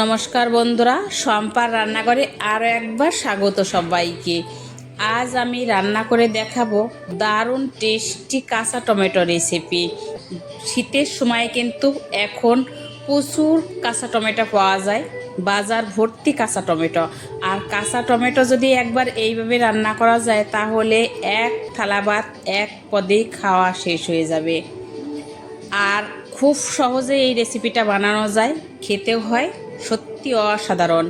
নমস্কার বন্ধুরা সম্পার রান্নাঘরে আরও একবার স্বাগত সবাইকে। আজ আমি রান্না করে দেখাবো দারুণ টেস্টি কাঁচা টমেটো রেসিপি শীতের সময় কিন্তু এখন প্রচুর কাঁচা টমেটো পাওয়া যায়, বাজার ভর্তি কাঁচা টমেটো। আর কাঁচা টমেটো যদি একবার এইভাবে রান্না করা যায়, তাহলে এক থালা ভাত, এক পদেই খাওয়া শেষ হয়ে যাবে। আর খুব সহজে এই রেসিপিটা বানানো যায়, খেতেও হয়। সত্যি অসাধারণ।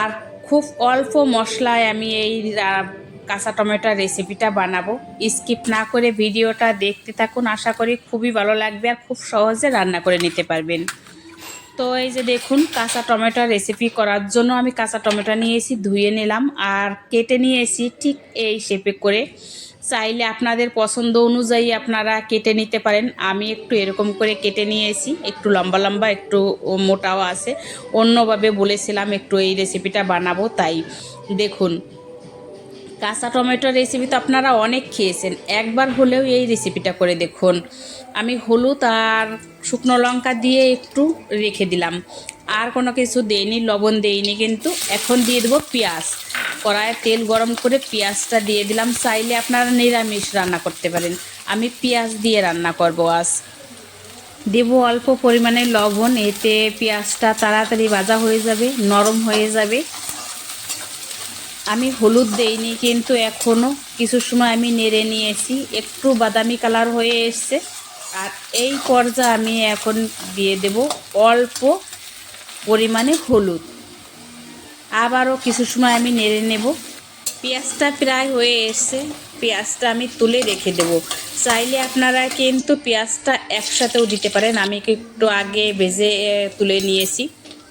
আর খুব অল্প মশলায় আমি এই কাঁচা টমেটোর রেসিপিটা বানাবো। স্কিপ না করে ভিডিওটা দেখতে থাকুন, আশা করি খুবই ভালো লাগবে আর খুব সহজে রান্না করে নিতে পারবেন। তো এই যে দেখুন, কাঁচা টমেটোর রেসিপি করার জন্য আমি কাঁচা টমেটো নিয়েছি, ধুয়ে নিলাম আর কেটে নিয়েছি ঠিক এই শেপে করে। চাইলে আপনাদের পছন্দ অনুযায়ী আপনারা কেটে নিতে পারেন। আমি একটু এরকম করে কেটে নিয়েছি। একটু লম্বা লম্বা, একটু মোটাও আছে। অন্যভাবে বলেছিলাম একটু এই রেসিপিটা বানাবো, তাই দেখুন। কাঁচা টমেটোর রেসিপি তো আপনারা অনেক খেয়েছেন। একবার হলেও এই রেসিপিটা করে দেখুন। আমি হলুদ আর শুকনো লঙ্কা দিয়ে একটু রেখে দিলাম। আর কোনো কিছু দেইনি, লবণ দেইনি কিন্তু। এখন দিয়ে দেবো পেঁয়াজ। কড়াইয়ে তেল গরম করে পেঁয়াজটা দিয়ে দিলাম। চাইলে আপনারা নিরামিষ রান্না করতে পারেন। আমি পেঁয়াজ দিয়ে রান্না করব আজ। দেব অল্প পরিমাণে লবণ, এতে পেঁয়াজটা তাড়াতাড়ি ভাজা হয়ে যাবে, নরম হয়ে যাবে। আমি হলুদ দেইনি, কিন্তু এখনও কিছু সময় আমি নেড়ে নিয়েছি। একটু বাদামি কালার হয়ে এসছে। আর এই পর্যায়ে আমি এখন দিয়ে দেব অল্প পরিমাণে হলুদ। আবারও কিছু সময় আমি নেড়ে নেব। পেঁয়াজটা প্রায় হয়ে এসছে। পেঁয়াজটা আমি তুলে রেখে দেব। চাইলে আপনারা কিন্তু পেঁয়াজটা একসাথেও দিতে পারেন। আমি একটু আগে ভেজে তুলে নিয়েছি।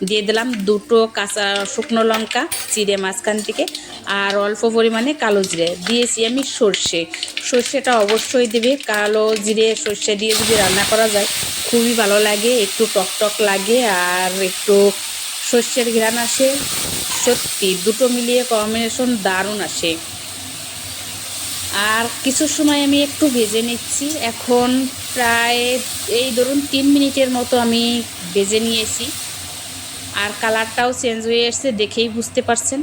দিয়ে দিলাম দুটো কাঁচা শুকনো লঙ্কা, চিড়ে মাঝখান থেকে, আর অল্প পরিমাণে কালো জিরে। দিয়েছি আমি সর্ষে। সর্ষেটা অবশ্যই দেবে। কালো জিরে, সর্ষে দিয়ে যদি রান্না করা যায়, খুবই ভালো লাগে। একটু টক টক লাগে, আর একটু সর্ষের ঘ্রাণ আসে। সত্যি, দুটো মিলিয়ে কম্বিনেশন দারুণ আসে। আর কিছু সময় আমি একটু ভেজে নিচ্ছি। এখন প্রায় এই ধরুন তিন মিনিটের মতো আমি ভেজে নিয়েছি। আর কালারটাও চেঞ্জ হয়ে এসছে দেখেই বুঝতে পারছেন।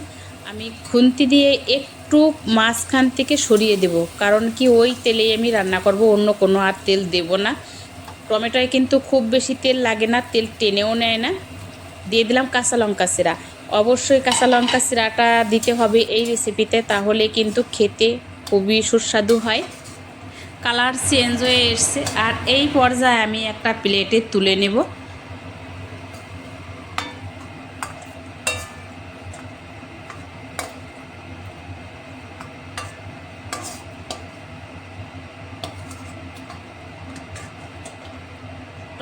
আমি খুন্তি দিয়ে একটু মাঝখান থেকে সরিয়ে দেব। কারণ কি ওই তেলেই আমি রান্না করব, অন্য কোনো আর তেল দেব না। টমেটোয় কিন্তু খুব বেশি তেল লাগে না, তেল টেনেও নেয় না। দিয়ে দিলাম কাঁচা লঙ্কা সিরা। অবশ্যই কাঁচা লঙ্কা সিরাটা দিতে হবে এই রেসিপিতে তাহলে কিন্তু খেতে খুবই সুস্বাদু হয়। কালার চেঞ্জ হয়ে এসছে। আর এই পর্যায়ে আমি একটা প্লেটে তুলে নেব।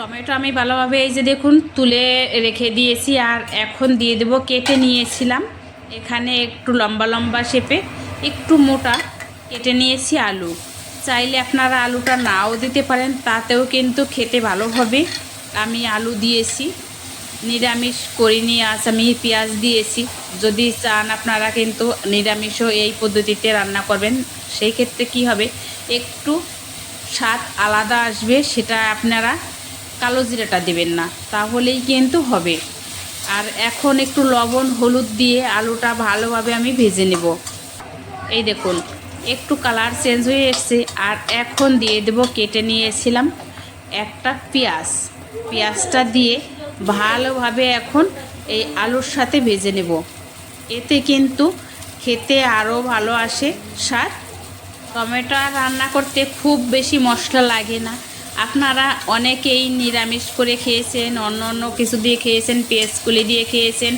টমেটো আমি ভালোভাবে এই যে দেখুন তুলে রেখে দিয়েছি আর এখন দিয়ে দেব কেটে নিয়েছিলাম। এখানে একটু লম্বা লম্বা শেপে একটু মোটা কেটে নিয়েছি আলু। চাইলে আপনারা আলুটা নাও দিতে পারেন, তাতেও কিন্তু খেতে ভালো হবে। আমি আলু দিয়েছি, নিরামিষ করিনি, আজ আমি পেঁয়াজ দিয়েছি। যদি চান আপনারা কিন্তু নিরামিষও এই পদ্ধতিতে রান্না করবেন, সেই ক্ষেত্রে কি হবে? একটু স্বাদ আলাদা আসবে, সেটা আপনারা কালো জিরাটা দেবেন না, তাহলেই কিন্তু হবে। আর এখন একটু লবণ, হলুদ দিয়ে আলুটা ভালোভাবে আমি ভেজে নেব। এই দেখুন, একটু কালার চেঞ্জ হয়ে এসছে। আর এখন দিয়ে দেব, কেটে নিয়েছিলাম একটা পেঁয়াজ। পেঁয়াজটা দিয়ে ভালোভাবে এখন এই আলুর সাথে ভেজে নেব। এতে কিন্তু খেতে আরও ভালো আসে, স্বাদ। টমেটো রান্না করতে খুব বেশি মশলা লাগে না। আপনারা অনেকেই নিরামিষ করে খেয়েছেন, অন্য অন্য কিছু দিয়ে খেয়েছেন পেঁয়াজ কুলি দিয়ে খেয়েছেন।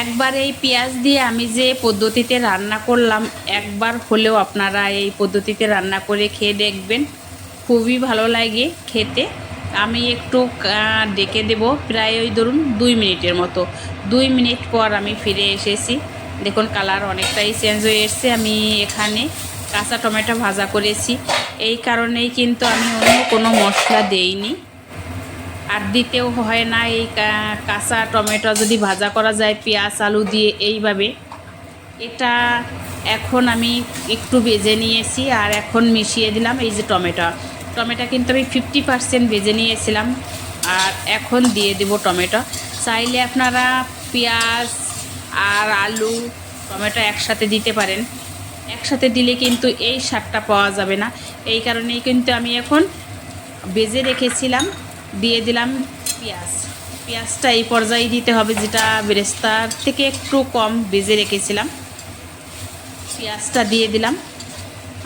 একবার এই পেঁয়াজ দিয়ে আমি যে পদ্ধতিতে রান্না করলাম, একবার হলেও আপনারা এই পদ্ধতিতে রান্না করে খেয়ে দেখবেন। খুবই ভালো লাগে খেতে। আমি একটু ডেকে দেব প্রায় ওই ধরুন দুই মিনিটের মতো। দুই মিনিট পর আমি ফিরে এসেছি। দেখুন কালার অনেকটাই চেঞ্জ হয়ে এসছে। আমি এখানে কাঁচা টমেটো ভাজা করেছি। এই কারণেই কিন্তু আমি অন্য কোনো মশলা দেইনি। আর দিতেও হয় না, এই কাঁচা টমেটো যদি ভাজা করা যায়, পেঁয়াজ, আলু দিয়ে এইভাবে। এটা এখন আমি একটু ভেজে নিয়েছি আর এখন মিশিয়ে দিলাম এই যে টমেটো। টমেটো কিন্তু আমি ফিফটি পার্সেন্ট ভেজে নিয়েছিলাম আর এখন দিয়ে দেব টমেটো। চাইলে আপনারা পেঁয়াজ আর আলু, টমেটো একসাথে দিতে পারেন। একসাথে দিলে কিন্তু এই স্বাদটা পাওয়া যাবে না। এই কারণেই কিন্তু আমি এখন বেজে রেখেছিলাম, দিয়ে দিলাম পেঁয়াজ। পেঁয়াজটা এই পর্যায়ে দিতে হবে, যেটা বেরেস্তার থেকে একটু কম বেজে রেখেছিলাম। পেঁয়াজটা দিয়ে দিলাম।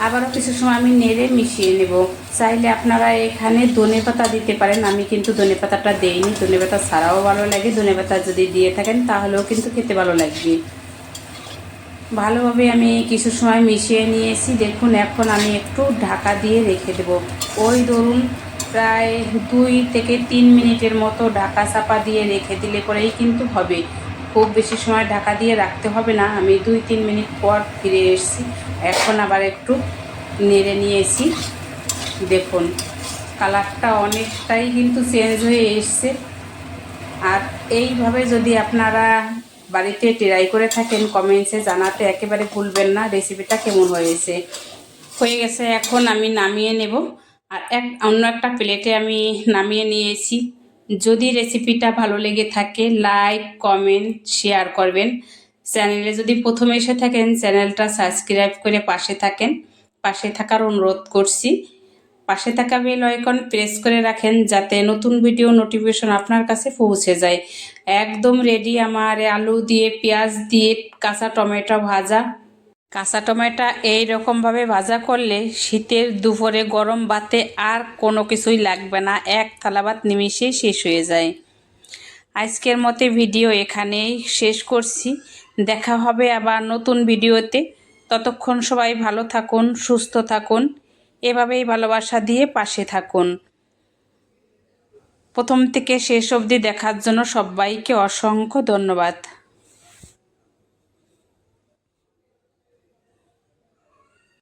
আবারও কিছু সময় আমি নেড়ে মিশিয়ে নেব। চাইলে আপনারা এখানে ধনে পাতা দিতে পারেন, আমি কিন্তু ধনে পাতাটা দেইনি। ধনে পাতা ছাড়াও ভালো লাগে, ধনে পাতা যদি দিয়ে থাকেন, তাহলেও কিন্তু খেতে ভালো লাগবে। ভালোভাবে আমি কিছু সময় মিশিয়ে নিয়েছি। দেখুন, এখন আমি একটু ঢাকা দিয়ে রেখে দেব। ওই ধরুন, প্রায় দুই থেকে তিন মিনিটের মতো ঢাকা চাপা দিয়ে রেখে দিলে পরেই কিন্তু হবে। খুব বেশি সময় ঢাকা দিয়ে রাখতে হবে না। আমি দুই তিন মিনিট পর ফিরে এসেছি। এখন আবার একটু নেড়ে নিয়েছি। দেখুন, কালারটা অনেকটাই কিন্তু চেঞ্জ হয়ে এসছে। আর এইভাবে যদি আপনারা বাড়িতে ট্রাই করে থাকেন কমেন্টসে জানাতে একেবারে ভুলবেন না রেসিপিটা কেমন হয়েছে? হয়ে গেছে, এখন আমি নামিয়ে নেব। আর এক, অন্য একটা প্লেটে আমি নামিয়ে নিয়েছি। যদি রেসিপিটা ভালো লেগে থাকে লাইক কমেন্ট শেয়ার করবেন। চ্যানেলে যদি প্রথমে এসে থাকেন, চ্যানেলটা সাবস্ক্রাইব করে পাশে থাকেন। পাশে থাকার অনুরোধ করছি। পাশে থাকা বেল আইকন প্রেস করে রাখেন যাতে নতুন ভিডিও নোটিফিকেশন আপনার কাছে পৌঁছে যায়। একদম রেডি আমার আলু দিয়ে, পেঁয়াজ দিয়ে, কাঁচা টমেটো ভাজা। কাঁচা টমেটো এই রকমভাবে ভাজা করলে শীতের দুপুরে গরম ভাতে আর কোনো কিছুই লাগবে না, এক থালা ভাত নিমিশেই শেষ হয়ে যায়। আজকের মতে ভিডিও এখানেই শেষ করছি। দেখা হবে আবার নতুন ভিডিওতে। ততক্ষণ সবাই ভালো থাকুন, সুস্থ থাকুন। এভাবেই ভালোবাসা দিয়ে পাশে থাকুন। প্রথম থেকে শেষ অবধি দেখার জন্য সবাইকে অসংখ্য ধন্যবাদ।